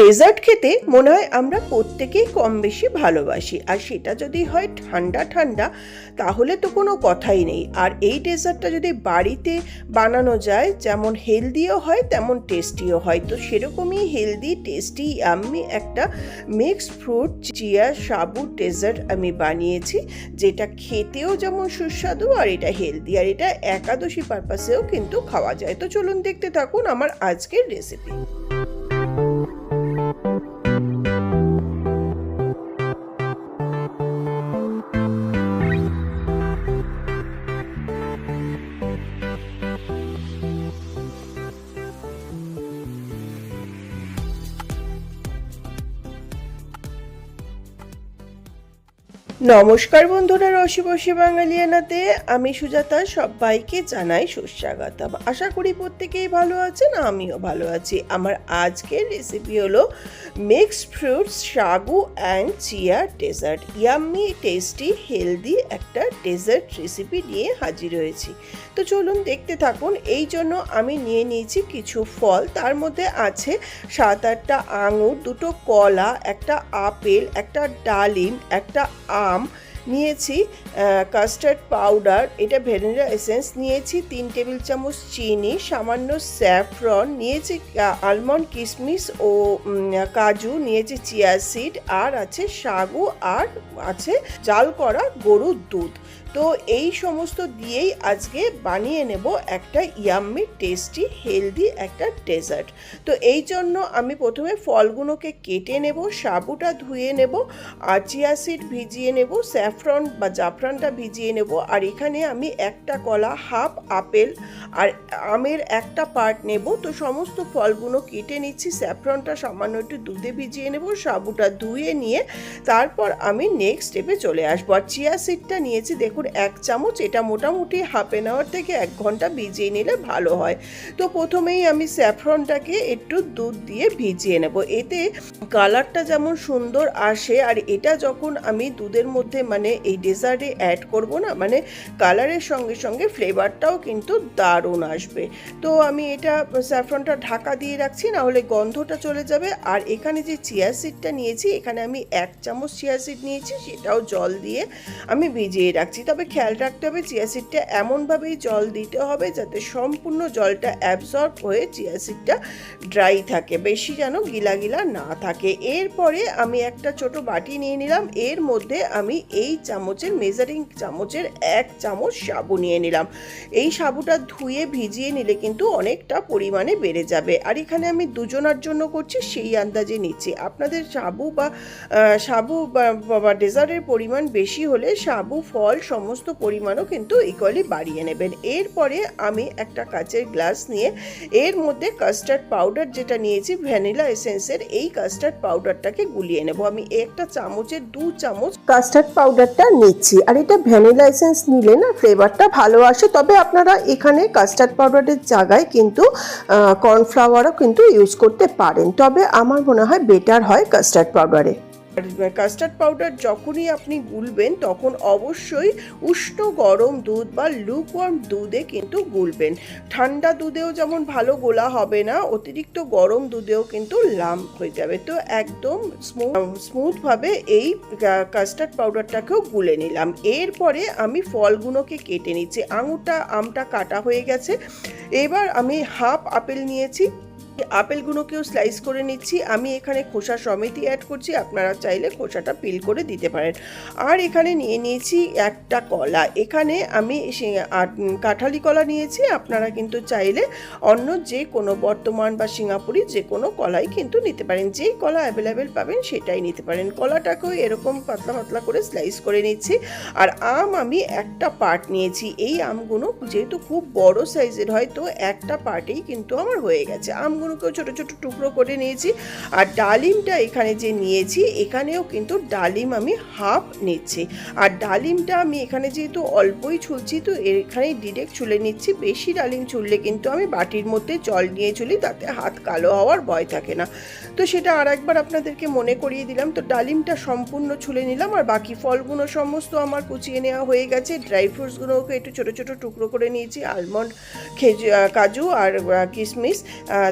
Dessert খেতে মনে হয় আমরা প্রত্যেকেই কম বেশি ভালোবাসি। আর সেটা যদি হয় ঠান্ডা ঠান্ডা, তাহলে তো কোনো কথাই নেই। আর এই ডেজার্টটা যদি বাড়িতে বানানো যায়, যেমন হেলদিও হয়, তেমন টেস্টিও হয়। তো সেরকমই হেলদি, টেস্টি আমি একটা মিক্স ফ্রুট, চিয়া, সাবু ডেজার্ট আমি বানিয়েছি, যেটা খেতেও যেমন সুস্বাদু আর এটা হেলদি। আর এটা একাদশী পারপাসেও কিন্তু খাওয়া যায়। তো চলুন দেখতে থাকুন আমার আজকের রেসিপি নমস্কার বন্ধুরা, রসি বসি বাঙালিয়ানাতে আমি সুজাতা, সবাইকে জানাই সুস্বাগতম। আশা করি প্রত্যেকেই ভালো আছেন, আমিও ভালো আছি। আমার আজকের রেসিপি হলো মিক্সড ফ্রুটস সাগু and chia dessert yummy tasty healthy একটা ডেজার্ট রেসিপি নিয়ে হাজির হয়েছি। তো চলুন দেখতে থাকুন, এই জন্য আমি নিয়ে নিয়েছি কিছু ফল। তার মধ্যে আছে সাত আটটা আঙুর, দুটো কলা, একটা আপেল, একটা ডালিম, একটা আম। নিয়েছি কাস্টার্ড পাউডার এটা ভ্যানিলা এসেন্স নিয়েছি, তিন টেবিল চামচ চিনি, সামান্য স্যাফ্রন নিয়েছি আলমন্ড কিশমিশ ও কাজু নিয়েছি চিয়া সিড আর আছে সাগু, আর আছে জাল করা গরুর দুধ। তো এই সমস্ত দিয়েই আজকে বানিয়ে নেব একটা ইয়াম্মি টেস্টি হেলদি একটা ডেজার্ট তো এই জন্য আমি প্রথমে ফলগুলোকে কেটে নেব, সাবুটা ধুয়ে নেব, আর চিয়া সিড ভিজিয়ে নেব স্যাফরন বা জাফরানটা ভিজিয়ে নেব, আর এখানে আমি একটা কলা হাফ আপেল আর আমের একটা পার্ট নেব। তো সমস্ত ফলগুলো কেটে নিচ্ছি স্যাফরনটা সামান্য একটু দুধে ভিজিয়ে নেব, সাবুটা ধুয়ে নিয়ে তারপর আমি নেক্সট স্টেপে চলে আসব। আর চিয়া সিডটা নিয়েছি, দেখুন এক চামচ, এটা মোটামুটি হাফ এন আওয়ার থেকে এক ঘণ্টা ভিজিয়ে নিলে ভালো হয়। তো প্রথমেই আমি স্যাফরনটাকে একটু দুধ দিয়ে ভিজিয়ে নেব। এতে কালারটা যেমন সুন্দর আসে, আর এটা যখন আমি দুধের মধ্যে মানে এই ডেজার্টে অ্যাড করব না মানে কালারের সঙ্গে সঙ্গে ফ্লেভারটাও কিন্তু দারুণ আসবে। তো আমি এটা স্যাফরনটা ঢাকা দিয়ে রাখছি না হলে গন্ধটা চলে যাবে। আর এখানে যে চিয়া সিডটা নিয়েছি, এখানে আমি এক চামচ চিয়া সিড নিয়েছি, সেটাও জল দিয়ে আমি ভিজিয়ে রাখছি। তবে খেয়াল রাখতে হবে চিয়া সিডটা এমনভাবেই জল দিতে হবে যাতে সম্পূর্ণ জলটা অ্যাবজর্ব হয়ে চিয়া সিডটা ড্রাই থাকে, বেশি যেন গিলা গিলা না থাকে। এরপরে আমি একটা ছোট বাটি নিয়ে নিলাম, এর মধ্যে আমি এই চামচের মেজারিং চামচের এক চামচ সাবু নিয়ে নিলাম। এই সাবুটা ধুয়ে ভিজিয়ে নিলে কিন্তু অনেকটা পরিমাণে বেড়ে যাবে। আর এখানে আমি দুজনার জন্য করছি, সেই আন্দাজে নিচ্ছি। আপনাদের সাবু বা সাবু বা- ডেজার্টের পরিমাণ বেশি হলে সাবু ফল সমস্ত পরিমাণও কিন্তু ইকুয়ালি বাড়িয়ে নেবেন। এরপরে আমি একটা কাচের গ্লাস নিয়ে এর মধ্যে কাস্টার্ড পাউডার যেটা নিয়েছি ভ্যানিলা এসেন্সের এই কাস্টার্ড পাউডারটাকে গুলিয়ে নেব। আমি একটা চামচের, দু চামচ কাস্টার্ড পাউডারটা নিচ্ছি। আর এটা ভ্যানিলা এসেন্স নিলে না ফ্লেভারটা ভালো আসে। তবে আপনারা এখানে কাস্টার্ড পাউডারের জায়গায় কিন্তু কর্নফ্লাওয়ারও কিন্তু ইউজ করতে পারেন। তবে আমার মনে হয় বেটার হয় কাস্টার্ড পাউডারে কাস্টার্ড পাউডার যখনই আপনি গুলবেন, তখন অবশ্যই উষ্ণ গরম দুধ বা লুকওয়ার্ম দুধে কিন্তু গুলবেন। ঠান্ডা দুধেও যেমন ভালো গোলা হবে না, অতিরিক্ত গরম দুধেও কিন্তু লাম্প হয়ে যাবে। তো একদম স্মুথভাবে এই কাস্টার্ড পাউডারটাকেও গুলে নিলাম। এরপরে আমি ফলগুলোকে কেটে নিচ্ছি। আঙুরটা, আমটা কাটা হয়ে গেছে। এবার আমি হাফ আপেল নিয়েছি। আপেলগুলোকেও স্লাইস করে নিচ্ছি। আমি এখানে খোসা সমেতই অ্যাড করছি। আপনারা চাইলে খোসাটা পিল করে দিতে পারেন। আর এখানে নিয়ে নিয়েছি একটা কলা। এখানে আমি কাঁঠালি কলা নিয়েছি। আপনারা কিন্তু চাইলে অন্য যে কোনো বর্তমান বা সিঙ্গাপুরি যে কোনো কলাই কিন্তু নিতে পারেন। যেই কলা অ্যাভেলেবেল পাবেন সেটাই নিতে পারেন। কলাটাকেও এরকম পাতলা পাতলা করে স্লাইস করে নিচ্ছি। আর আম আমি একটা পার্ট নিয়েছি। এই আমগুলো যেহেতু খুব বড় সাইজের হয়, তো একটা পার্টেই কিন্তু আমার হয়ে গেছে। আমগুলোকেও ছোট ছোট টুকরো করে নিয়েছি। আর ডালিমটা এখানে যে নিয়েছি, এখানেও কিন্তু ডালিম আমি হাফ নিচ্ছি। আর ডালিমটা আমি এখানে যেহেতু অল্পই ছুলছি, তো এখানে ডিরেক্ট ছুলে নিচ্ছি। বেশি ডালিম ছুললে কিন্তু আমি বাটির মধ্যে জল নিয়ে চলি তাতে হাত কালো হওয়ার ভয় থাকে না। তো সেটা আর একবার আপনাদেরকে মনে করিয়ে দিলাম। তো ডালিমটা সম্পূর্ণ ছুলে নিলাম, আর বাকি ফলগুলো সমস্ত আমার কুচিয়ে নেওয়া হয়ে গেছে। ড্রাই ফ্রুটসগুলোকে একটু ছোটো ছোটো টুকরো করে নিয়েছি, আলমন্ড, খেজু কাজু আর কিশমিশ।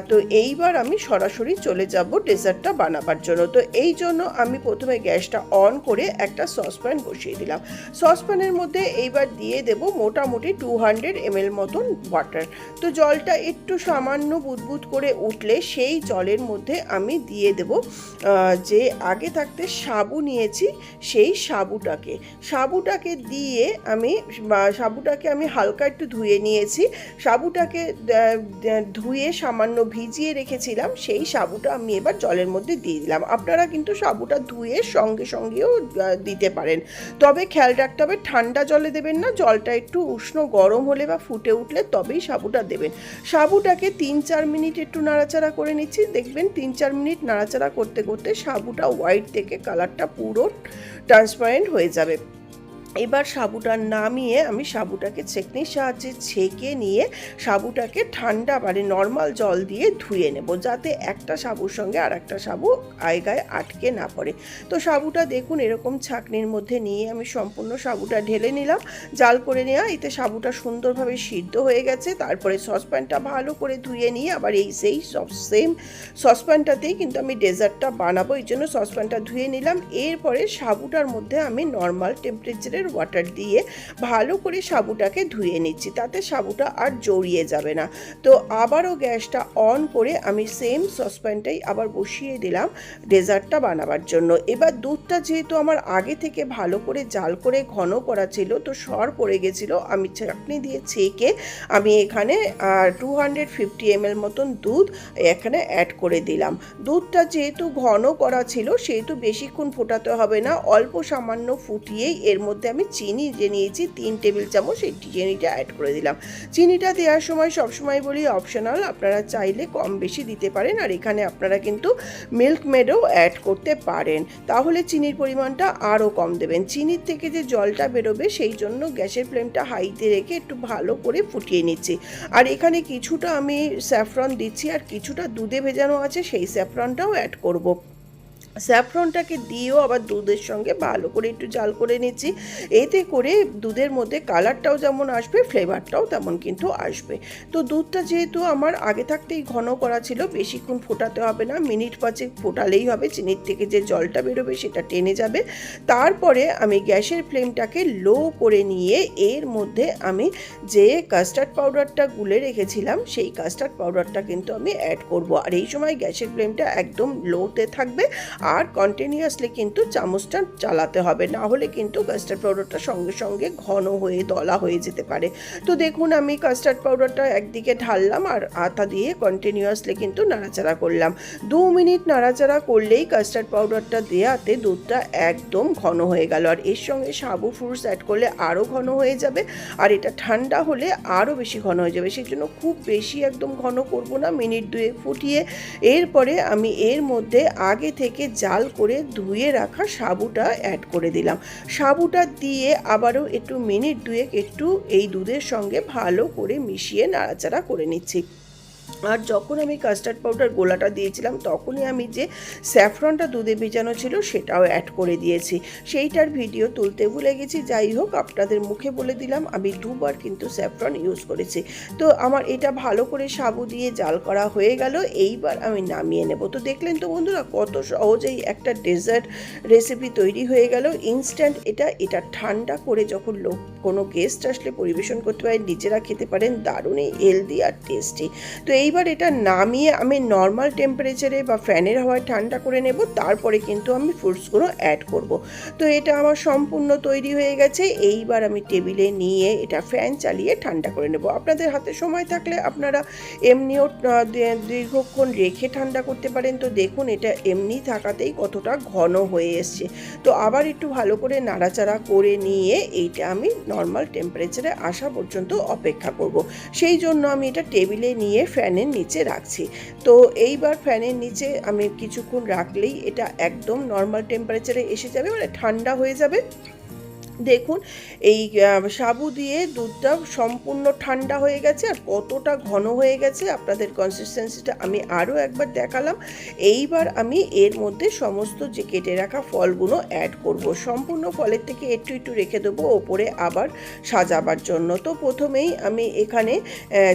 তো এইবার আমি সরাসরি চলে যাব ডেজার্টটা বানাবার জন্য। তো এই জন্য আমি প্রথমে গ্যাসটা অন করে একটা সসপ্যান বসিয়ে দিলাম। সসপ্যানের মধ্যে এইবার দিয়ে দেব মোটামুটি টু হান্ড্রেড এমএল মতন ওয়াটার। তো জলটা একটু সামান্য বুদবুদ করে উঠলে সেই জলের মধ্যে আমি দিয়ে দেব যে আগে থাকতে সাবু নিয়েছি সেই সাবুটাকে। সাবুটাকে দিয়ে আমি সাবুটাকে আমি হালকা একটু ধুয়ে নিয়েছি। সাবুটাকে ধুয়ে সামান্য ভিজিয়ে রেখেছিলাম, সেই সাবুটা আমি এবার জলের মধ্যে দিয়ে দিলাম। আপনারা কিন্তু সাবুটা ধুয়ে সঙ্গে সঙ্গেও দিতে পারেন। তবে খেয়াল রাখতে হবে, ঠান্ডা জলে দেবেন না, জলটা একটু উষ্ণ গরম হলে বা ফুটে উঠলে তবেই সাবুটা দেবেন। সাবুটাকে তিন চার মিনিট একটু নাড়াচাড়া করে নিচ্ছি। দেখবেন তিন চার মিনিট নাড়াচাড়া করতে করতে সাবুটা হোয়াইট থেকে কালারটা পুরো ট্রান্সপারেন্ট হয়ে যাবে। এবার সাবুটা নামিয়ে আমি সাবুটাকে ছেঁকনির সাহায্যে ছেঁকে নিয়ে সাবুটাকে ঠান্ডা মানে নর্মাল জল দিয়ে ধুয়ে নেব যাতে একটা সাবুর সঙ্গে আর একটা সাবু আয় গায়ে আটকে না পড়ে। তো সাবুটা দেখুন এরকম ছাঁকনির মধ্যে নিয়ে আমি সম্পূর্ণ সাবুটা ঢেলে নিলাম। জাল করে নেওয়া, এতে সাবুটা সুন্দরভাবে সিদ্ধ হয়ে গেছে। তারপরে সসপ্যানটা ভালো করে ধুয়ে নিয়ে আবার এই সেই সব সেম সসপ্যানটাতেই কিন্তু আমি ডেজার্টটা বানাবো, এই জন্য সসপ্যানটা ধুয়ে নিলাম। এরপরে সাবুটার মধ্যে আমি নর্মাল টেম্পারেচারের ওয়াটার দিয়ে ভালো করে সাবুটাকে ধুয়ে নিচ্ছি, তাতে সাবুটা আর জড়িয়ে যাবে না। তো আবারও গ্যাসটা অন করে আমি সেম সসপ্যানটাই আবার বসিয়ে দিলাম ডেজার্টটা বানাবার জন্য। এবার দুধটা যেহেতু আমার আগে থেকে ভালো করে জাল করে ঘন করা ছিল, তো সর পড়ে গেছিল, আমি চাটনি দিয়ে ছেঁকে আমি এখানে টু হান্ড্রেড ফিফটি এমএল মতন দুধ এখানে অ্যাড করে দিলাম। দুধটা যেহেতু ঘন করা ছিল, সেহেতু বেশিক্ষণ ফোটাতে হবে না, অল্প সামান্য ফুটিয়েই এর মধ্যে আমি চিনি যে নিয়েছি, তিন টেবিল চামচ সেই চিনিটা অ্যাড করে দিলাম। চিনিটা দেওয়ার সময় সবসময় বলি অপশনাল আপনারা চাইলে কম বেশি দিতে পারেন আর এখানে আপনারা কিন্তু মিল্ক মেডও অ্যাড করতে পারেন। তাহলে চিনির পরিমাণটা আরও কম দেবেন। চিনির থেকে যে জলটা বেরোবে সেই জন্য গ্যাসের ফ্লেমটা হাইতে রেখে একটু ভালো করে ফুটিয়ে নিচ্ছি। আর এখানে কিছুটা আমি স্যাফরন দিচ্ছি আর কিছুটা দুধে ভেজানো আছে, সেই স্যাফরনটাও অ্যাড করব। স্যাফরনটাকে দিয়েও আবার দুধের সঙ্গে ভালো করে একটু জাল করে নিচ্ছি। এতে করে দুধের মধ্যে কালারটাও যেমন আসবে, ফ্লেভারটাও তেমন কিন্তু আসবে। তো দুধটা যেহেতু আমার আগে থাকতেই ঘন করা ছিল, বেশিক্ষণ ফোটাতে হবে না, মিনিট পাঁচেক ফোটালেই হবে, চিনির থেকে যে জলটা বেরোবে সেটা টেনে যাবে। তারপরে আমি গ্যাসের ফ্লেমটাকে লো করে নিয়ে এর মধ্যে আমি যে কাস্টার্ড পাউডারটা গুলে রেখেছিলাম, সেই কাস্টার্ড পাউডারটা কিন্তু আমি অ্যাড করব। আর এই সময় গ্যাসের ফ্লেমটা একদম লোতে থাকবে আর কন্টিনিউয়াসলি কিন্তু চামচটা চালাতে হবে। না হলে কিন্তু কাস্টার্ড পাউডারটা সঙ্গে সঙ্গে ঘন হয়ে, দলা হয়ে যেতে পারে। তো দেখুন, আমি কাস্টার্ড পাউডারটা একদিকে ঢাললাম আর আতা দিয়ে কন্টিনিউয়াসলি কিন্তু নাড়াচাড়া করলাম। দু মিনিট নাড়াচাড়া করলেই কাস্টার্ড পাউডারটা দেওয়াতে দুধটা একদম ঘন হয়ে গেল। আর এর সঙ্গে সাবু ফ্রুটস অ্যাড করলে আরও ঘন হয়ে যাবে। আর এটা ঠান্ডা হলে আরও বেশি ঘন হয়ে যাবে। সেই জন্য খুব বেশি একদম ঘন করব না। মিনিট দুয়েক ফুটিয়ে এরপরে আমি এর মধ্যে আগে থেকে জাল করে ধুয়ে রাখা সাবুটা অ্যাড করে দিলাম। সাবুটা দিয়ে আবারও একটু মিনিট দুয়েক একটু এই দুধের সঙ্গে ভালো করে মিশিয়ে নাড়াচাড়া করে নিচ্ছি। আর যখন আমি কাস্টার্ড পাউডার গোলাটা দিয়েছিলাম, তখনই আমি যে স্যাফরনটা দুধে ভেজানো ছিল, সেটাও অ্যাড করে দিয়েছি। সেইটার ভিডিও তুলতে ভুলে গেছি, যাই হোক, আপনাদের মুখে বলে দিলাম, আমি দুবার কিন্তু স্যাফরন ইউজ করেছি। তো আমার এটা ভালো করে সাবু দিয়ে জাল করা হয়ে গেল, এইবার আমি নামিয়ে নেব। তো দেখলেন তো বন্ধুরা, কত সহজেই একটা ডেজার্ট রেসিপি তৈরি হয়ে গেল। ইনস্ট্যান্ট এটা এটা ঠান্ডা করে যখন লোক, কোনো গেস্ট আসলে পরিবেশন করতে পারেন, নিজেরা খেতে পারেন দারুণই হেলদি আর টেস্টি তো এইবার এটা নামিয়ে আমি নর্মাল টেম্পারেচারে বা ফ্যানের হাওয়ায় ঠান্ডা করে নেব, তারপরে কিন্তু আমি ফ্রুটসগুলো অ্যাড করব। তো এটা আমার সম্পূর্ণ তৈরি হয়ে গেছে, এইবার আমি টেবিলে নিয়ে এটা ফ্যান চালিয়ে ঠান্ডা করে নেব। আপনাদের হাতে সময় থাকলে আপনারা এমনিও দীর্ঘক্ষণ রেখে ঠান্ডা করতে পারেন। তো দেখুন এটা এমনি থাকাতেই কতটা ঘন হয়ে এসছে। তো আবার একটু ভালো করে নাড়াচাড়া করে নিয়ে এইটা আমি নর্মাল টেম্পারেচারে আসা পর্যন্ত অপেক্ষা করব। সেই জন্য আমি এটা টেবিলে নিয়ে ফ্যানের নিচে রাখছি। তো এইবার ফ্যানের নিচে আমি কিছুক্ষণ রাখলেই এটা একদম নর্মাল টেম্পারেচারে এসে যাবে মানে ঠান্ডা হয়ে যাবে। দেখুন, এই সাবু দিয়ে দুধটা সম্পূর্ণ ঠান্ডা হয়ে গেছে আর কতটা ঘন হয়ে গেছে আপনাদের কনসিস্টেন্সিটা আমি আরও একবার দেখালাম। এইবার আমি এর মধ্যে সমস্ত যে কেটে রাখা ফলগুলো অ্যাড করব। সম্পূর্ণ ফলের থেকে একটু একটু রেখে দেবো, ওপরে আবার সাজাবার জন্য। তো প্রথমেই আমি এখানে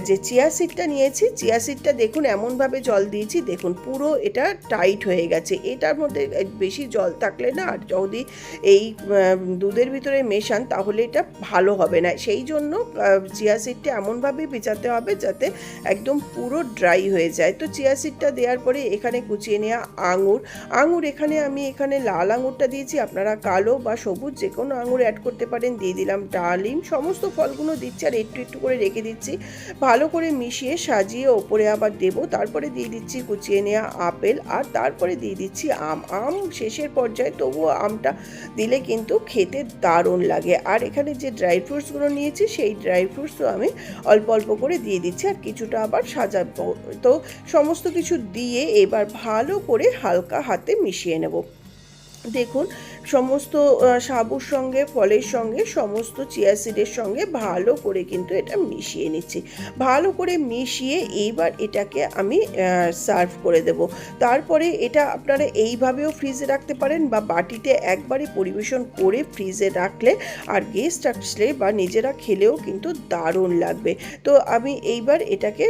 যে চিয়া সিডটা নিয়েছি চিয়া সিডটা দেখুন এমনভাবে জল দিয়েছি, দেখুন পুরো এটা টাইট হয়ে গেছে। এটার মধ্যে বেশি জল থাকলে না আর যদি এই দুধের ভিতরে মেশান, তাহলে এটা ভালো হবে না। সেই জন্য চিয়া সিডটা এমনভাবে ভিজাতে হবে যাতে একদম পুরো ড্রাই হয়ে যায়। তো চিয়া সিডটা দেওয়ার পরে এখানে কুচিয়ে নেওয়া আঙুর। আঙুর এখানে আমি এখানে লাল আঙুরটা দিয়েছি। আপনারা কালো বা সবুজ যে কোনো আঙুর অ্যাড করতে পারেন। দিয়ে দিলাম ডালিম। সমস্ত ফলগুলো দিচ্ছি আর একটু একটু করে রেখে দিচ্ছি। ভালো করে মিশিয়ে সাজিয়ে ওপরে আবার দেবো। তারপরে দিয়ে দিচ্ছি কুচিয়ে নেওয়া আপেল আর তারপরে দিয়ে দিচ্ছি আম। আম শেষের পর্যায়ে তবুও আমটা দিলে কিন্তু খেতে দারুণ লাগে। আর এখানে যে ড্রাই ফ্রুটসগুলো নিয়েছি, সেই ড্রাই ফ্রুটসও আমি অল্প অল্প করে দিয়ে দিচ্ছি। আর কিছুটা আবার সাজাবো। তো সমস্ত কিছু দিয়ে এবার ভালো করে হালকা হাতে মিশিয়ে নেব। দেখুন সমস্ত সাবুর সঙ্গে, ফলের সঙ্গে, সমস্ত চিয়া সিডের সঙ্গে ভালো করে কিন্তু এটা মিশিয়ে নিচ্ছি। ভালো করে মিশিয়ে এইবার এটাকে আমি সার্ভ করে দেব। তারপরে এটা আপনারা এইভাবেও ফ্রিজে রাখতে পারেন বা বাটিতে একবারে পরিবেশন করে ফ্রিজে রাখলে আর গেস্ট আসলে বা নিজেরা খেলেও কিন্তু দারুণ লাগবে। তো আমি এইবার এটাকে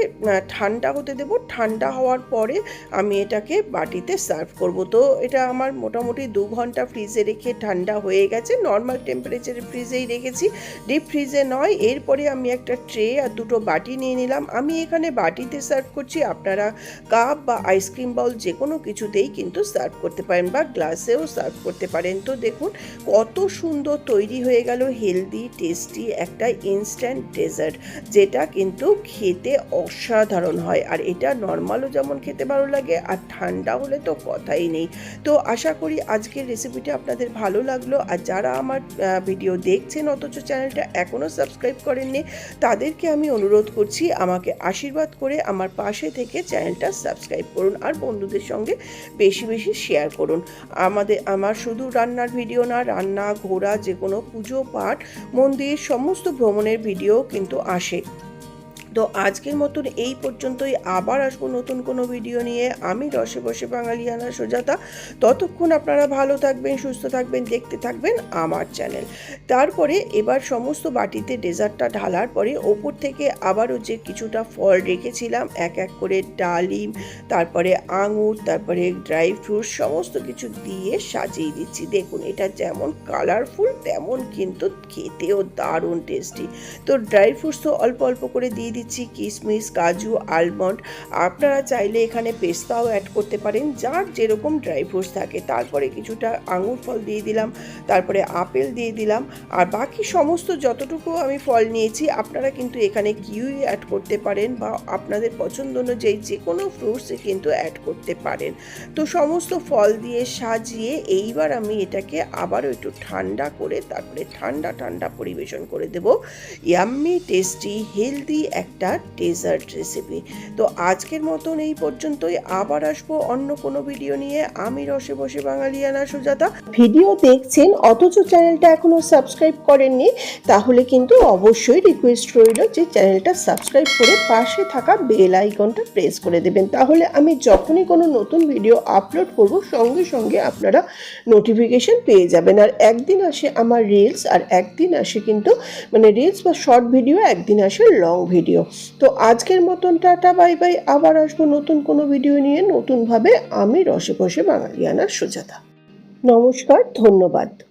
ঠান্ডা হতে দেব। ঠান্ডা হওয়ার পরে আমি এটাকে বাটিতে সার্ভ করব। তো এটা আমার মোটামুটি দু ঘণ্টা ফ্রিজে রেখে ঠান্ডা হয়ে গেছে। নর্মাল টেম্পারেচারে ফ্রিজেই রেখেছি। ডিপ ফ্রিজে নয়, এরপরে আমি একটা ট্রে আর দুটো বাটি নিয়ে নিলাম। আমি এখানে বাটিতে সার্ভ করছি। আপনারা কাপ বা আইসক্রিম বাউল যে কোনো কিছুতেই কিন্তু সার্ভ করতে পারেন বা গ্লাসেও সার্ভ করতে পারেন। তো দেখুন, কত সুন্দর তৈরি হয়ে গেল। হেলদি টেস্টি একটা ইনস্ট্যান্ট ডেজার্ট যেটা কিন্তু খেতে অসাধারণ হয়। আর এটা নর্মালও যেমন খেতে ভালো লাগে, আর ঠান্ডা হলে তো কথাই নেই। তো আশা করি আজকের রেসিপিটা আপনাদের ভালো লাগল আর যারা আমার ভিডিও দেখছেন অথচ চ্যানেলটা এখনও সাবস্ক্রাইব করেননি, তাদেরকে আমি অনুরোধ করছি আমাকে আশীর্বাদ করে আমার পাশে থেকে চ্যানেলটা সাবস্ক্রাইব করুন আর বন্ধুদের সঙ্গে বেশি বেশি শেয়ার করুন। আমাদের, আমার শুধু রান্নার ভিডিও না, রান্না, ঘোরা যে কোনো পুজো, পাঠ, মন্দির, সমস্ত ভ্রমণের ভিডিও কিন্তু আসে। তো আজকের মতন এই পর্যন্তই। আবার আসব নতুন কোনো ভিডিও নিয়ে। আমি রসে বসে বাঙালিয়ানা সোজাতা। ততক্ষণ আপনারা ভালো থাকবেন, সুস্থ থাকবেন, দেখতে থাকবেন আমার চ্যানেল তারপরে এবার সমস্ত বাটিতে ডেজার্টটা ঢালার পরে ওপর থেকে আবারও যে কিছুটা ফল রেখেছিলাম, এক এক করে ডালিম, তারপরে আঙুর, তারপরে ড্রাই ফ্রুট সমস্ত কিছু দিয়ে সাজিয়ে দিচ্ছি। দেখুন, এটা যেমন কালারফুল তেমন কিন্তু খেতেও দারুণ টেস্টি তো ড্রাই ফ্রুটস তো অল্প অল্প করে দিয়ে দিচ্ছি। কিশমিশ, কাজু, আলমন্ড। আপনারা চাইলে এখানে পেস্তাও অ্যাড করতে পারেন, যার যেরকম ড্রাই ফ্রুটস থাকে। তারপরে কিছুটা আঙুর ফল দিয়ে দিলাম, তারপরে আপেল দিয়ে দিলাম। আর বাকি সমস্ত যতটুকু আমি ফল নিয়েছি, আপনারা কিন্তু এখানে কিউই অ্যাড করতে পারেন বা আপনাদের পছন্দ অনুযায়ী যে কোনো ফ্রুটস কিন্তু অ্যাড করতে পারেন। তো সমস্ত ফল দিয়ে সাজিয়ে এইবার আমি এটাকে আবারও একটু ঠান্ডা করে, তারপরে ঠান্ডা ঠান্ডা পরিবেশন করে দেব। ইয়াম্মি টেস্টি হেলদি একটা ডেজার্ট রেসিপি তো আজকের মতন এই পর্যন্তই। আবার আসব অন্য কোনো ভিডিও নিয়ে। আমি রসে বসে বাঙালিয়ানা সুজাতা। ভিডিও দেখছেন, অথচ চ্যানেলটা এখনও সাবস্ক্রাইব করেননি, তাহলে কিন্তু অবশ্যই রিকোয়েস্ট রইল যে চ্যানেলটা সাবস্ক্রাইব করে পাশে থাকা বেল আইকনটা প্রেস করে দেবেন। তাহলে আমি যখনই কোনো নতুন ভিডিও আপলোড করব, সঙ্গে সঙ্গে আপনারা নোটিফিকেশন পেয়ে যাবেন। আর একদিন আসে আমার রিলস আর একদিন আসে কিন্তু মানে রিলস বা শর্ট ভিডিও একদিন আসে লং ভিডিও তো আজকের মতন টাটা, বাই বাই। আবার আসব নতুন কোনো ভিডিও নিয়ে। নতুনভাবে আমি রসে বসে বাঙালিয়ানা সুজাতা। নমস্কার, ধন্যবাদ।